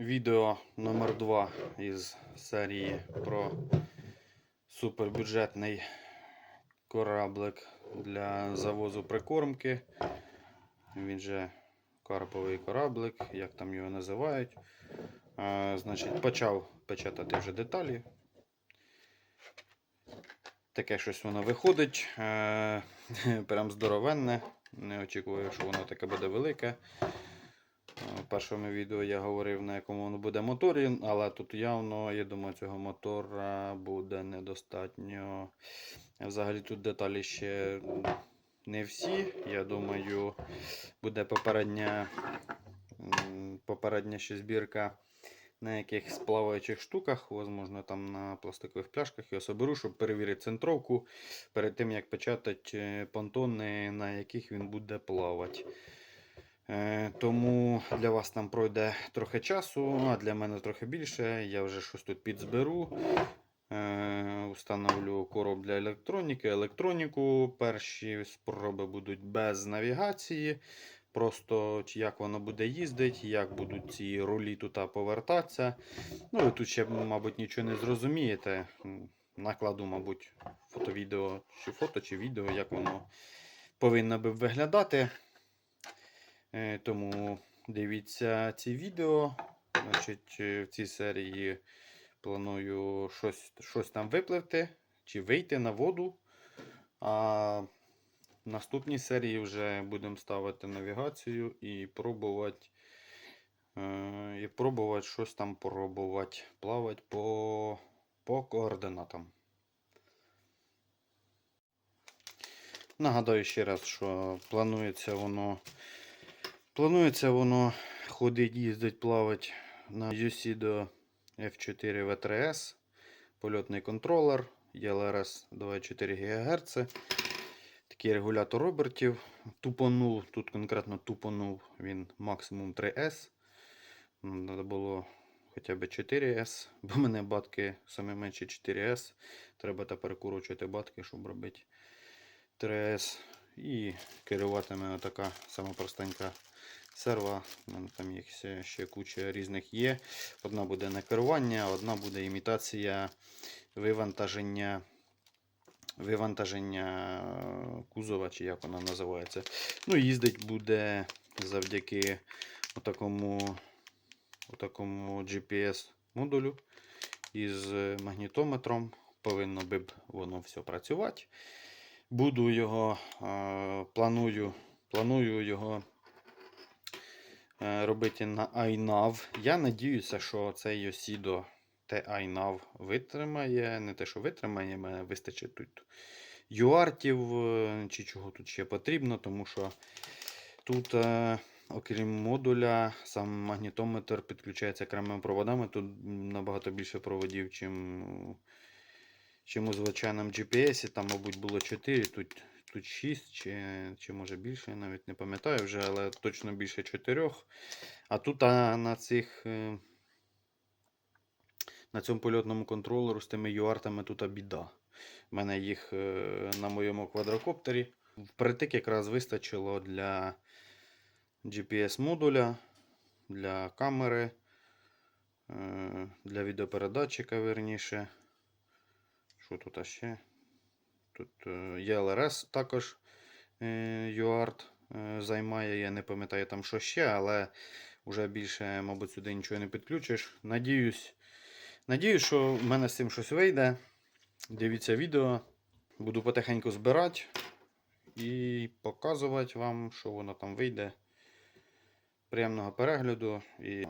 Відео номер 2 із серії про супербюджетний кораблик для завозу прикормки. Він же карповий кораблик, як там його називають. Е, значить, почав печатати вже деталі. Таке щось воно виходить. Прям здоровенне. Не очікував, що воно таке буде велике. В першому відео я говорив, на якому воно буде моторі, але тут явно, я думаю, цього мотора буде недостатньо. Взагалі тут деталі ще не всі. Я думаю, буде попередня, попередня ще збірка на якихось плаваючих штуках, можливо, там на пластикових пляшках. Я соберу, щоб перевірити центровку перед тим, як печатати понтони, на яких він буде плавати. Е, Тому для вас там пройде трохи часу, а для мене трохи більше. Я вже щось тут підзберу. Е, Установлю короб для електроніки, електроніку. Перші спроби будуть без навігації. Просто як воно буде їздити, як будуть ці рулі тут повертатися. Ну, ви тут ще, мабуть, нічого не зрозумієте. Накладу, мабуть, фото-відео, чи фото, чи відео, як воно повинно би виглядати. Е, Тому дивіться ці відео. Значить, е, в цій серії планую щось, щось там випливти чи вийти на воду. А в наступній серії вже будемо ставити навігацію і пробувати. е, І пробувати щось там пробувати. Плавати по, по координатам. Нагадаю ще раз, що планується воно Планується воно ходить, їздить, плавати на Юсідо F4 V3S, польотний контролер, ELRS 24 ГГц. Такий регулятор обертів. Тупонув, тут конкретно тупонув він максимум 3S. Треба було хоча б 4S, бо в мене батки саме менше 4S. Треба тепер перекурочувати батки, щоб робити 3S. І керуватиме отака сама простенька серва. У мене там їх ще, куча різних є. Одна буде на керування, одна буде імітація вивантаження вивантаження е, кузова, чи як вона називається. Ну, їздить буде завдяки отакому, отакому GPS модулю із магнітометром. Повинно би воно все працювати. Буду його, е, планую, планую його е, робити на iNav. Я надіюся, що цей Yosido те iNav витримає. Не те, що витримає, мене вистачить тут юартів е, чи чого тут ще потрібно, тому що тут, окрім модуля, сам магнітометр підключається окремими проводами. Тут набагато більше проводів, чим чим у звичайному GPS. Там, мабуть, було 4, тут, тут 6 чи, чи може більше, я навіть не пам'ятаю вже, але точно більше 4. А тут а, на цих. е, На цьому польотному контролеру з тими юартами тут біда. У мене їх е, на моєму квадрокоптері впритик якраз вистачило для GPS-модуля, для камери, е, для відеопередатчика, верніше. Що тут ще? Тут е, є LRS також е, UART е, займає. Я не пам'ятаю там що ще, але вже більше, мабуть, сюди нічого не підключиш. Надіюсь, надіюсь, що в мене з цим щось вийде. Дивіться відео. Буду потихеньку збирати і показувати вам, що воно там вийде. Приємного перегляду. І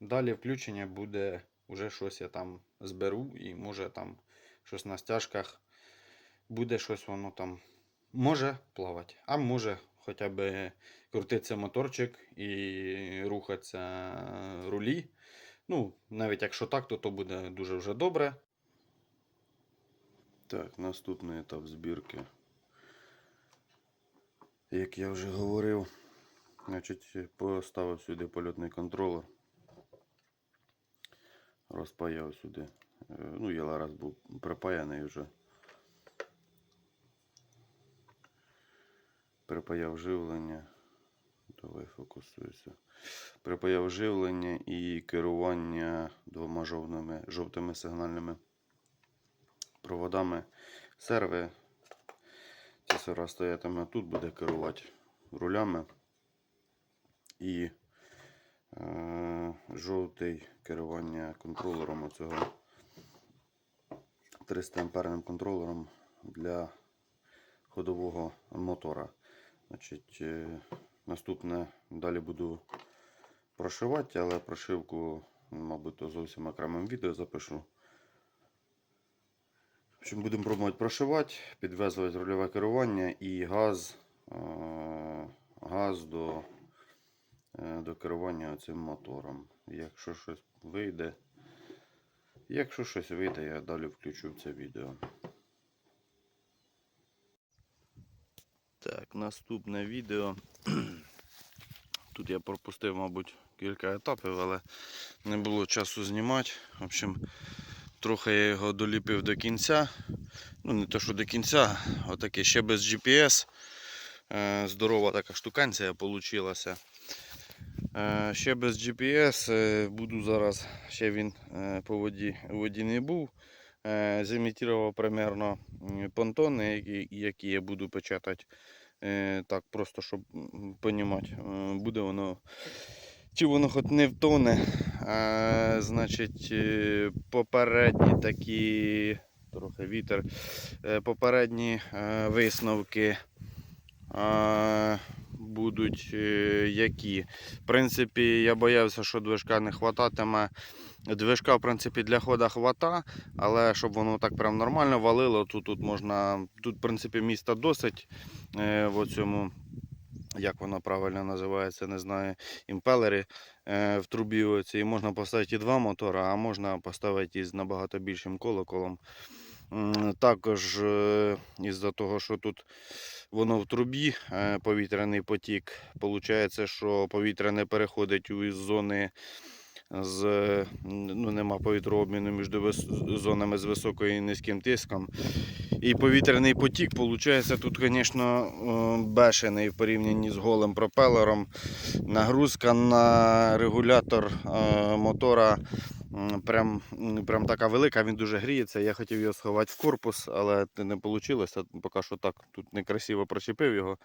далі включення буде вже щось я там зберу і може там щось на стяжках буде щось воно там може плавати, а може хоча б крутиться моторчик і рухатися рулі. Ну, навіть якщо так, то то буде дуже вже добре. Так, наступний етап збірки. Як я вже говорив, значить, поставив сюди польотний контролер. Розпаяв сюди. Е, Ну, я раз був припаяний вже. Припаяв живлення. Давай фокусуйся. Припаяв живлення і керування двома жовтими, жовтими сигнальними проводами серви. Ця сера стоятиме тут, буде керувати рулями. І жовтий керування контролером оцього 300 амперним контролером для ходового мотора. Значить, е, наступне далі буду прошивати, але прошивку, мабуть, зовсім окремим відео запишу. В общем, будемо пробувати прошивати, підв'язувати рульове керування і газ, е, газ до, е, до керування цим мотором. Якщо щось вийде, якщо щось вийде, я далі включу в це відео. Так, наступне відео. Тут я пропустив, мабуть, кілька етапів, але не було часу знімати. В общем, трохи я його доліпив до кінця. Ну, не то, що до кінця, отаке ще без GPS. Е, Здорова така штуканція вийшла. Ще без GPS е, буду зараз, ще він е, по воді, у воді не був. Е, Зімітував примерно понтони, які, я буду печатати. Е, Так, просто щоб розуміти, буде воно. Чи воно хоч не втоне. Значить, е, попередні такі, трохи вітер, е, попередні е, висновки е, будуть е, які. В принципі, я боявся, що движка не хвататиме. Движка, в принципі, для хода хвата, але щоб воно так прям нормально валило, то тут можна. Тут, в принципі, міста досить е, в цьому, як воно правильно називається, не знаю, імпелері е, в трубі оцій. Можна поставити і два мотора, а можна поставити із набагато більшим колоколом. Також е, із-за того, що тут воно в трубі, е, повітряний потік, виходить, що повітря не переходить у зони з е, ну, нема повітрообміну між зонами з високим і низьким тиском. І повітряний потік, виходить, тут, звісно, бешений в порівнянні з голим пропелером. Нагрузка на регулятор мотора прям, прям така велика, він дуже гріється. Я хотів його сховати в корпус, але не вийшло. Поки що так тут некрасиво причепив його.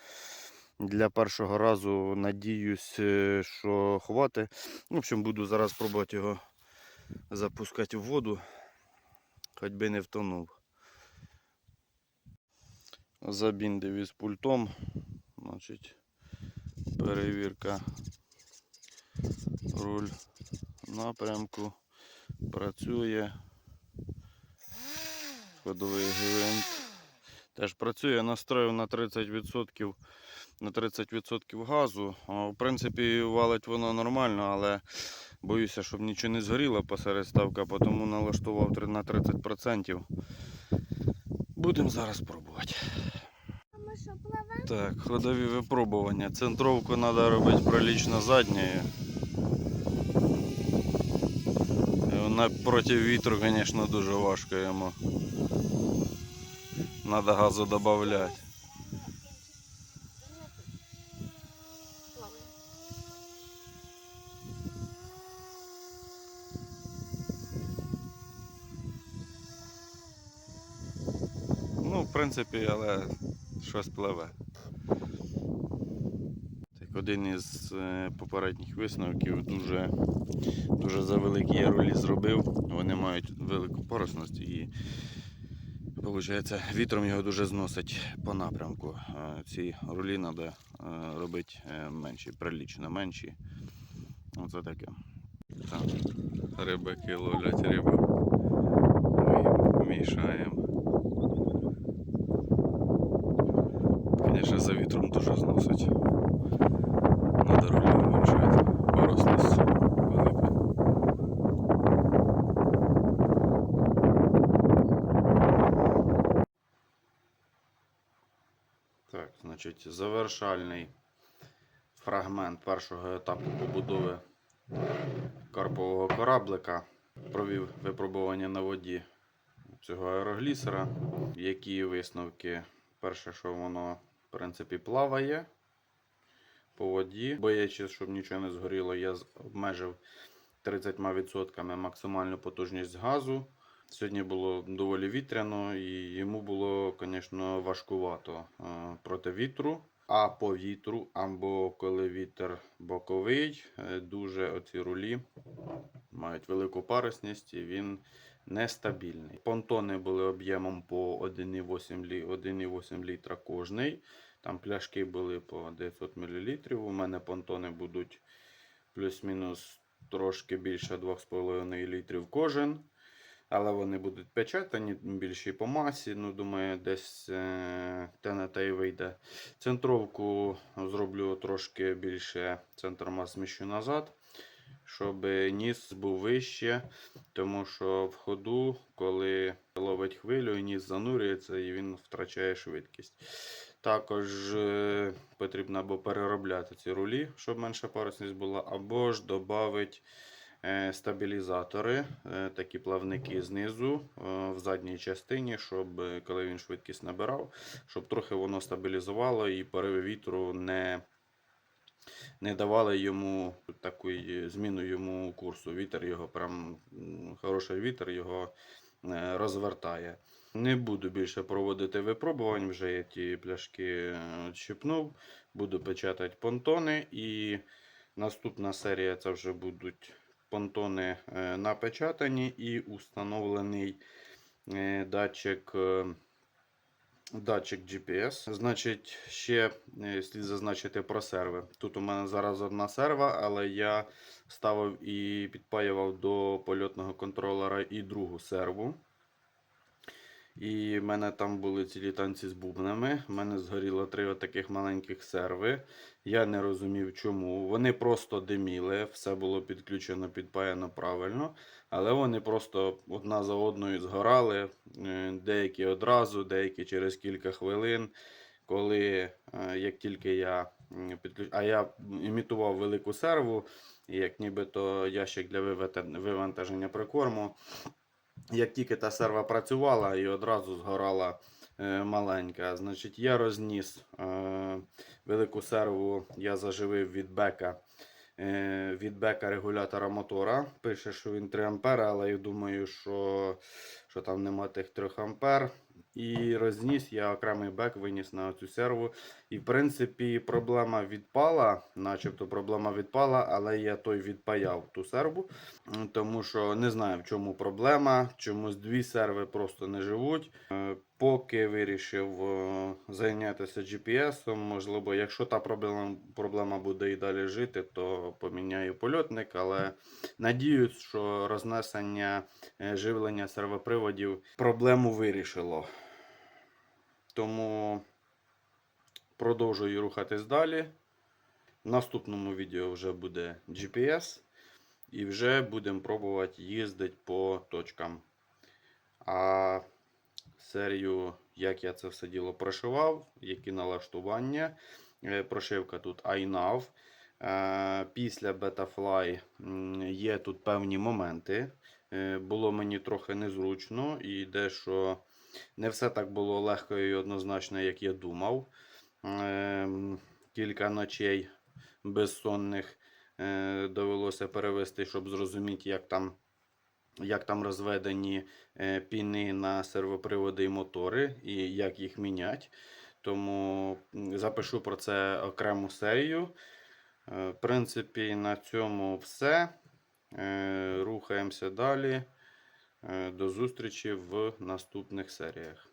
Для першого разу надіюсь, е, що хвати. В общем, буду зараз пробувати його запускати в воду, хоч би не втонув. Забіндив із пультом. Значить, перевірка руль напрямку працює. Ходовий гвинт. Теж працює, настроїв на 30%, на 30% газу. В принципі, валить воно нормально, але боюся, щоб нічого не згоріло посеред ставка, тому налаштував на 30%. Будемо зараз пробувати. Так, ходові випробування. Центровку треба робити прилічно задньою. Вона проти вітру, звісно, дуже важко йому. Треба газу додати. Ну, в принципі, але щось пливе. Один із е, попередніх висновків дуже, дуже завеликі я ролі зробив. Вони мають велику поросність і виходить, вітром його дуже зносить по напрямку. Е, Ці рулі треба робити е, менші, прилічно менші. Оце таке. Так, рибаки ловлять рибу. Ми мішаємо. Конечно, за вітром дуже зносить. Надо рулі уменьшати. Порослість велика. Так, значить, завершальний фрагмент першого етапу побудови карпового кораблика. Провів випробування на воді цього аероглісера. Які висновки? Перше, що воно, в принципі, плаває. по воді. Боячись, щоб нічого не згоріло, я обмежив 30% максимальну потужність газу. Сьогодні було доволі вітряно, і йому було, звісно, важкувато е, проти вітру. А по вітру, або коли вітер боковий, е, дуже оці рулі мають велику парусність і він нестабільний. Понтони були об'ємом по 1,8 літра кожний. Там пляшки були по 900 мл. У мене понтони будуть плюс-мінус трошки більше 2,5 літрів кожен. Але вони будуть печатані, більші по масі. Ну, думаю, десь е, те на те й вийде. Центровку зроблю трошки більше, центр мас зміщу назад, щоб ніс був вище. Тому що в ходу, коли ловить хвилю, ніс занурюється і він втрачає швидкість. Також е, потрібно або переробляти ці рулі, щоб менша парусність була, або ж додати стабілізатори, е, такі плавники знизу е, в задній частині, щоб е, коли він швидкість набирав, щоб трохи воно стабілізувало і пориви вітру не, не давали йому таку е, зміну йому курсу. Вітер його прям хороший вітер його е, розвертає. Не буду більше проводити випробувань, вже я ті пляшки е, щипнув. Буду печатати понтони. І наступна серія це вже будуть понтони е, напечатані і установлений е, датчик. е, Датчик GPS. Значить, ще слід зазначити про серви. Тут у мене зараз одна серва, але я ставив і підпаював до польотного контролера і другу серву. І в мене там були цілі танці з бубнами. У мене згоріло три отаких маленьких серви. Я не розумів чому. Вони просто диміли, все було підключено, підпаяно правильно. Але вони просто одна за одною згорали. е, Деякі одразу, деякі через кілька хвилин. Коли е, як тільки я м, підключ... а я імітував велику серву, як нібито ящик для вивантаження прикорму. Як тільки та серва працювала і одразу згорала е, маленька. Значить, я розніс е, велику серву, я заживив від бека. е, Від бека регулятора мотора. Пише, що він 3 ампери, але я думаю, що, що там нема тих 3 ампер. І розніс я окремий бек виніс на цю серву. І в принципі проблема відпала, начебто проблема відпала, але я той відпаяв ту серву. Тому що не знаю, в чому проблема. Чомусь дві серви просто не живуть. Е, Поки вирішив е, зайнятися GPS, можливо, якщо та проблема, проблема буде і далі жити, то поміняю польотник. Але надіюсь, що рознесення е, живлення сервоприводів проблему вирішило. Тому продовжую рухатись далі. В наступному відео вже буде GPS. І вже будемо пробувати їздити по точкам. А серію, як я це все діло прошивав, які налаштування. Е, Прошивка тут iNav. Е, Після Betafly є тут певні моменти. Е, Було мені трохи незручно і дещо не все так було легко і однозначно, як я думав. Ем, Кілька ночей безсонних е, довелося перевести, щоб зрозуміти, як там, як там розведені е, піни на сервоприводи і мотори, і як їх міняти. Тому запишу про це окрему серію. Е, В принципі, на цьому все. Рухаємося далі. До зустрічі в наступних серіях.